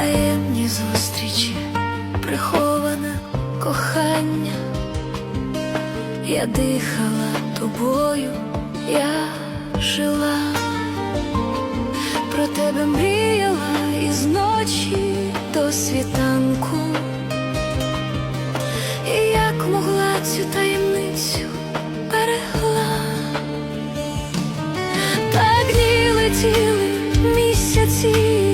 таємні зустрічі, приховане кохання, я дихала тобою, я жила, про тебе мріяла із ночі до світанку, і як могла цю таємницю берегла, так дні летіли місяці.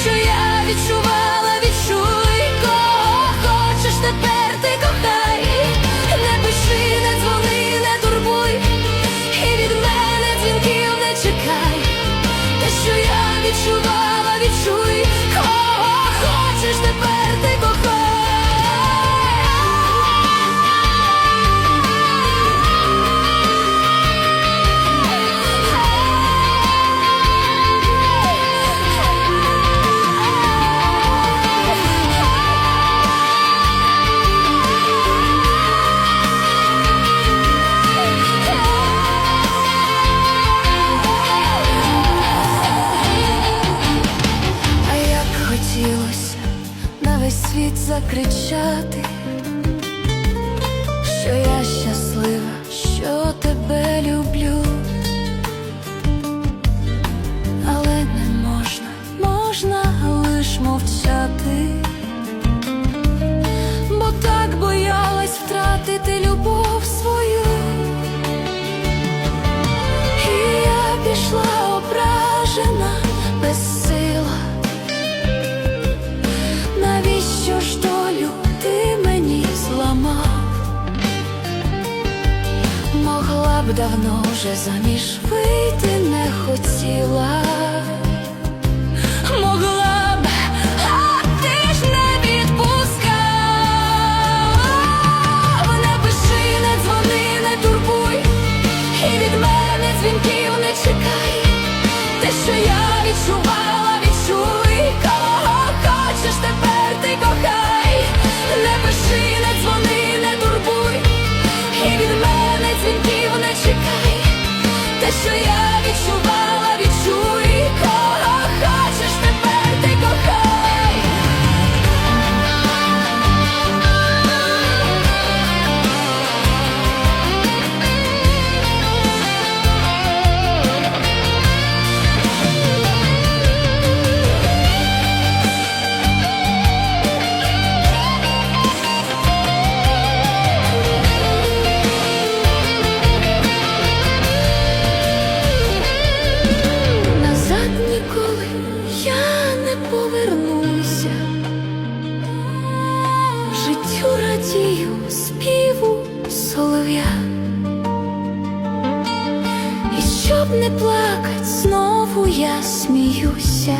Що я відчувала, світ закричати, що я щаслива, що тебе люблю, але не можна, можна лиш мовчати, бо так боялась втратити любов Б давно вже заміж вийти не хотіла. Могла б, а ти ж не відпускав. Не пиши, не дзвони, не турбуй, і від мене дзвінків не чекай. Те, що я відчувала, не плакать, знову я сміюся.